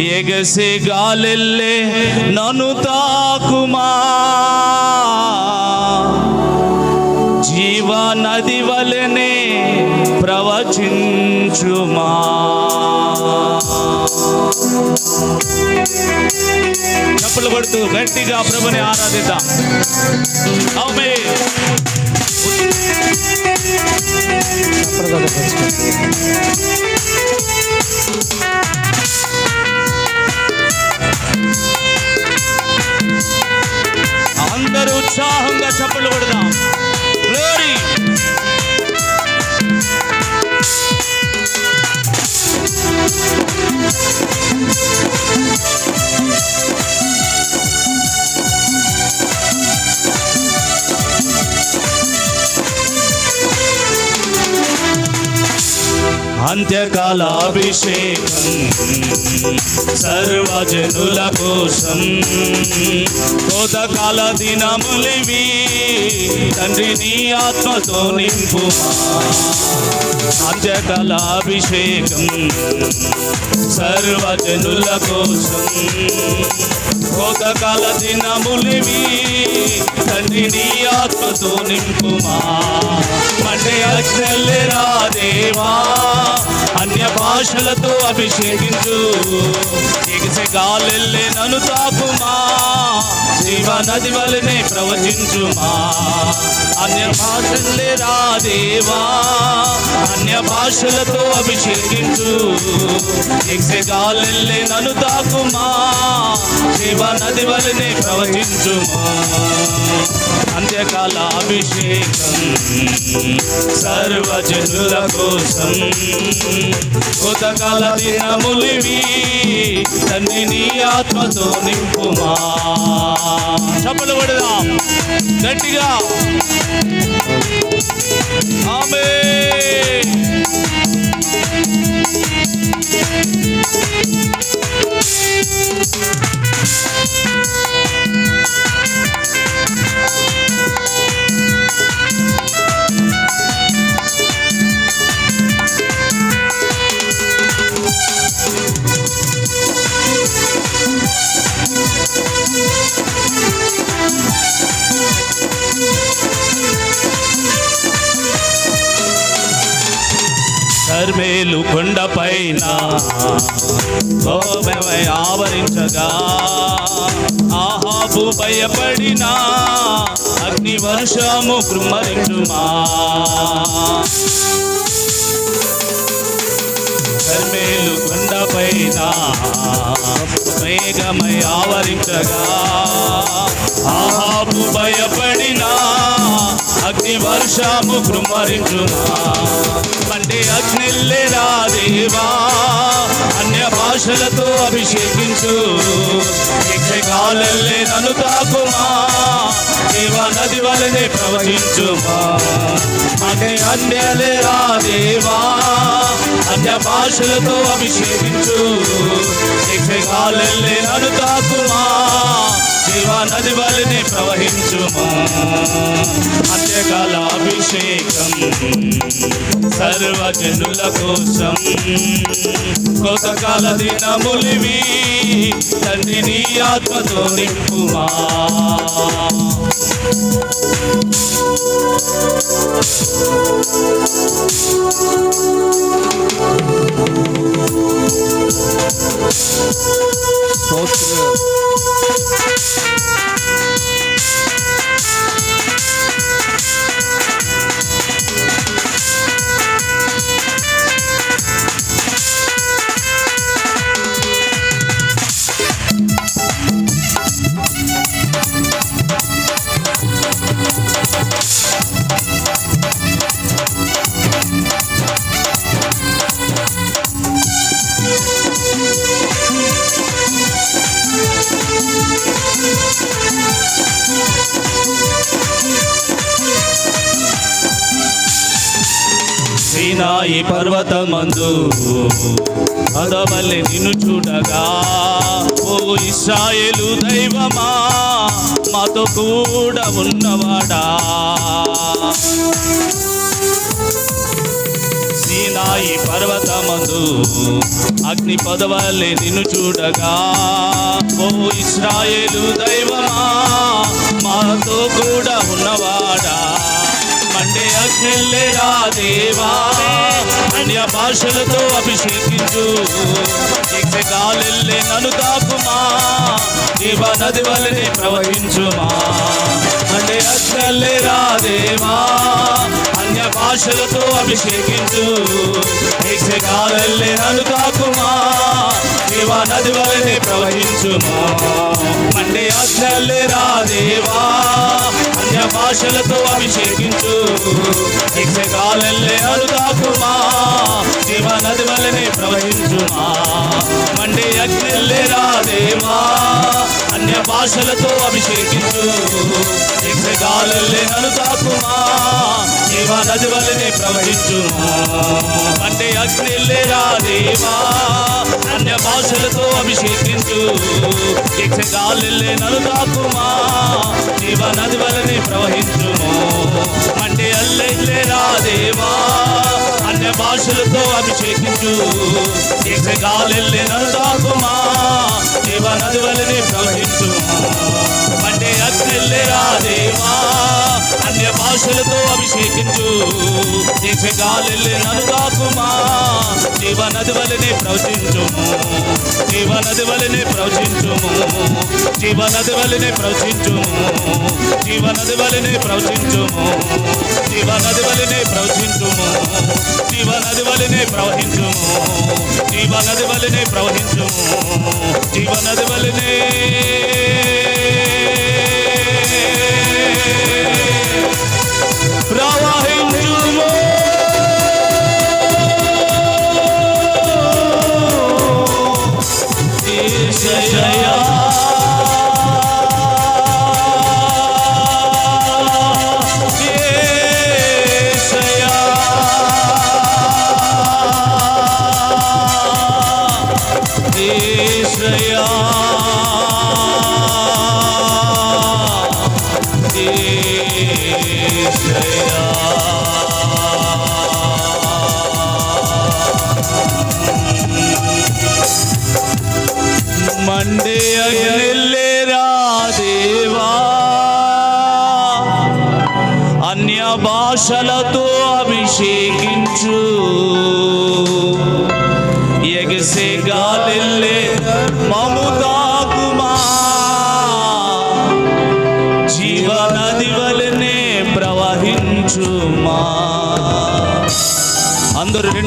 ఎగసే గాలెల్లే నన్ను తాకుమా. జీవ నది వలనే ప్రవచించుమా. చప్పులు కొడుతూ గట్టిగా ప్రభుని ఆరాధిద్దాం. అంత్యకాల అభిషేకం సర్వజనుల కోసం కోతకాల దినములివి. తండ్రి నీ ఆత్మతో నింపు. అంత్యకాల అభిషేకం సర్వజనుల కోసం కోతకాల దినములివి. తండ్రి నీ ఆత్మతో నింపుమా. మండే అగ్నెల్లెరా దేవా. అన్య భాషలతో అభిషేకించు. ఎగిసే గాలెల్లే నన్ను జీవ నది వలనే ప్రవచించుమా. అన్య భాషల్లే రాదేవా అన్య భాషలతో అభిషేకించు. ఎగిసే గాలెల్లే నన్ను తాకుమా. జీవ నది వలనే ప్రవహించుమా. అంత్యకాల అభిషేకం సర్వజనుల కోసం. కొత్తకాల దినములివి తండ్రి నీ ఆత్మతో నింపుమా. చప్పలు పడదాం గట్టిగా. ఆమె కర్మేలు కొండపైన గోమెమై ఆవరించగా. ఆహాపు భయపడిన అగ్ని వర్షము కృమ్మరించుమా కర్మేలు కొండపైన మేఘమై ఆవరించగా. ఆహాపు భయపడిన అగ్ని వర్షము కృమరించుమా. అంటే అగ్నిల్లే ఆశలతో అభిషేకించు. యక్షగాలెల్లే నన్ను తాకుమా. దేవా నది వలనే ప్రవహించుమా. అంటే అన్యలేరా దేవా. అన్య భాషలతో అభిషేకించు. యక్షగాలెల్లే నన్ను తాకుమా. దేవా నది వలనే ప్రవహించుమా. అంత్యకాల అభిషేకం. సర్వజనుల కోసం కోతకాల దినములివి తండ్రి నీ ఆత్మతో నింపుమా. సీనాయి పర్వతమందు. అదవల్లి నిన్ను చూడగా. ఓ ఇస్రాయేలు దైవమా మాతో కూడా ఉన్నవాడా. సీనాయి పర్వతమందు అగ్ని పదవల్లే నిన్ను చూడగా. ఓ ఇస్రాయేలు దైవమా మాతో కూడా ఉన్నవాడా. మండే దేవా. అన్య భాషలతో అభిషేకించు. గాలిల్లే నన్ను తాకుమా. జీవ నది వలనే ప్రవహించుమా. అంటే అగ్నిల్లేరా దేవా. అన్య భాషలతో అభిషేకించు. గాలిల్లే నన్ను తాకుమా. జీవ నది వలనే ప్రవహించుమా. మండే అగ్నిల్లేరా దేవా. అన్య భాషలతో అభిషేకించు. యక్షగాలెల్లే అరుదాకుమా. జీవ నది వలనే ప్రవహించుమా. మండే అగ్నిల్లే రాదేమా. అన్య భాషలతో అభిషేకించు. యక్షగాలెల్లే అరుదాకుమా. జీవ నది వలనే ప్రవహించుమా. మండే అగ్నిల్లే రాదేమా. అన్య భాషలతో అభిషేకించు. యక్షగాలెల్లే నలుదాకుమా జీవ నది వలనే ప్రవహించుము. మండే అల్లెల్లే రాదేవా అన్య భాషలతో అభిషేకించు. యక్షగాలెల్లే నలుదాకుమా జీవ నది వలనే ప్రవహించుము. మండే అల్లెల్లే రాదేవా అన్య భాషలతో అభిషేకించు. యక్షగాలెల్లే నలుదాకుమా జీవ నది వలనే ప్రవచించుము. జీవ నది వలనే ప్రవచించుము. జీవ నది వలనే ప్రవచించుము. జీవ నది వలనే ప్రవచించుము. జీవ నది వలనే ప్రవచించుము. జీవ నది వలనే ప్రవహించుము. జీవ నది వలనే ప్రవహించుము. జీవ నది వలనే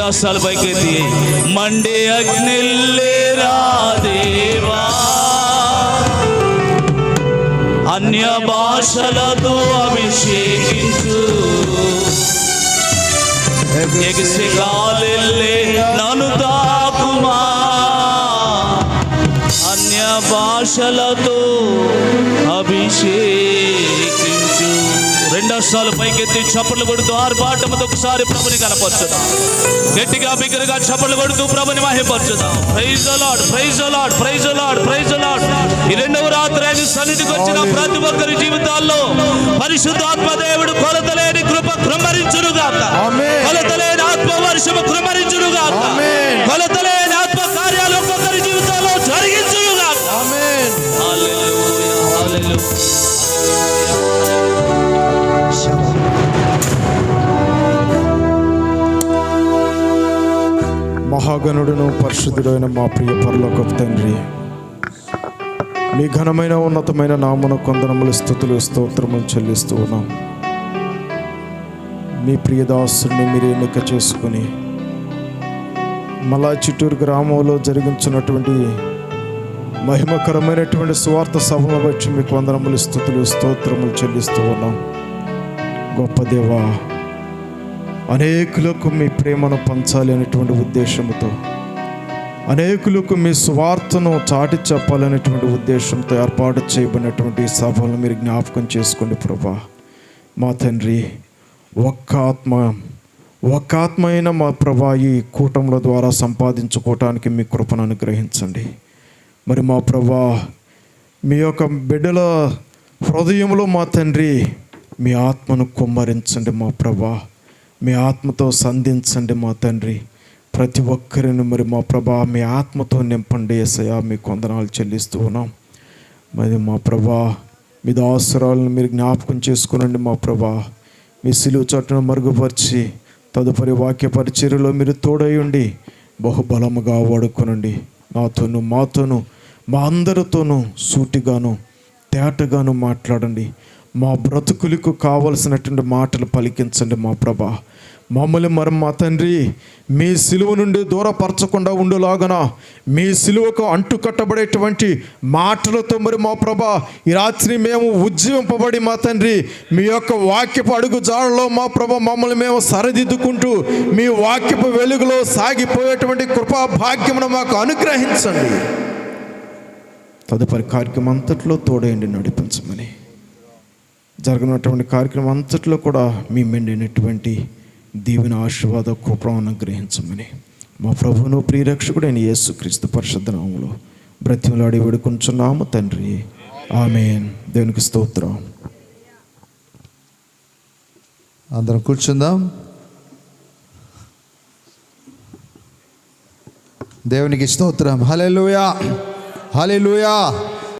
అందరూ రెండు పైకెత్తి మండే అగ్నిల్లేరా దేవా. అన్య భాషలతో అభిషేకించు. ఎగిసి గాలిల్లే నన్ను తాకుమా. అన్య భాషలతో సార్లు పైకెత్తి చప్పట్లు కొడుతూ ఆర్భాటముతో ఒకసారి ప్రభుని కనపరచుదాం. గట్టిగా బిగ్గరగా చప్పట్లు కొడుతూ ప్రభుని మహిపరచుదాం praise lord praise lord praise lord praise lord ఈ రెండవ రాత్రి ఆయన సన్నిధికి వచ్చిన ప్రతి ఒక్కరి జీవితాల్లో పరిశుద్ధాత్మ దేవుడు కొలతలేని కృప కృమరించునుగాక ఆమేన్. కొలతలేని ఆత్మ వర్షము కృమరించునుగాక ఆమేన్. కొలతలేని ఆత్మ కార్యాలు మహాగణుడును పరిశుద్ధుడైన మా ప్రియ పరలోకపు తండ్రి. మీ ఘనమైన ఉన్నతమైన నామను కొందనములు స్థుతులు స్తోత్రములు చెల్లిస్తూ ఉన్నాం. మీ ప్రియదాసుని మీరు ఎన్నిక చేసుకుని మళ్ళా చిట్టూరు గ్రామంలో జరిగించినటువంటి మహిమకరమైనటువంటి స్వార్థ సభను బట్టి మీకు వందనములు స్థుతులు స్తోత్రములు చెల్లిస్తూ ఉన్నాం. గొప్ప దేవా అనేకులకు మీ ప్రేమను పంచాలి అనేటువంటి ఉద్దేశంతో అనేకులకు మీ స్వార్థను చాటి చెప్పాలనేటువంటి ఉద్దేశంతో ఏర్పాటు చేయబడినటువంటి సభలను మీరు జ్ఞాపకం చేసుకోండి ప్రభా. మా తండ్రి ఒక్క ఆత్మ ఒక్క ఆత్మ అయిన మా ప్రభా ఈ కూటముల ద్వారా సంపాదించుకోవటానికి మీ కృపను అనుగ్రహించండి. మరి మా ప్రభా మీ యొక్క బిడ్డల హృదయంలో మా తండ్రి మీ ఆత్మను కుమ్మరించండి మా ప్రభా. మీ ఆత్మతో సంధించండి మా తండ్రి. ప్రతి ఒక్కరిని మరి మా ప్రభా మీ ఆత్మతో నింపండి ఏసయ్యా. మీ కొందనాలు చెల్లిస్తూ ఉన్నాం. మరి మా ప్రభా మీ అవసరాలను మీరు జ్ఞాపకం చేసుకునండి మా ప్రభా. మీ సిలువు చట్టును మరుగుపరిచి తదుపరి వాక్య పరిచర్యలో మీరు తోడై బహుబలముగా వాడుకునండి. నాతోను మాతోను మా అందరితోనూ సూటిగాను తేటగాను మాట్లాడండి. మా బ్రతుకులకు కావలసినటువంటి మాటలు పలికించండి మా ప్రభా. మమ్మల్ని మరి మా తండ్రి. మీ సిలువ నుండి దూరపరచకుండా ఉండులాగన. మీ సిలువకు అంటుకట్టబడేటువంటి మాటలతో మరి మా ప్రభా ఈ రాత్రి మేము ఉజ్జీవింపబడి మా తండ్రి. మీ యొక్క వాక్యపు అడుగు జాడలో మా ప్రభ మమ్మల్ని మేము సరిదిద్దుకుంటూ మీ వాక్యపు వెలుగులో సాగిపోయేటువంటి కృపా భాగ్యమును మాకు అనుగ్రహించండి. తదుపరి కార్యక్రమం అంతట్లో తోడేయండి నడిపించమని. జరగనటువంటి కార్యక్రమం అంతట్లో కూడా మీ మెండినటువంటి దీవెన ఆశీర్వాద కృపను అనుగ్రహించమని. మా ప్రభువును ప్రియరక్షకుడైన యేసు క్రీస్తు పరిశుద్ధ బ్రతిమలాడి వేడుకుంటున్నాము తండ్రి. ఆమెన్. దేవునికి స్తోత్రం. అందరం కూర్చుందాం. దేవునికి స్తోత్రం. Hallelujah hallelujah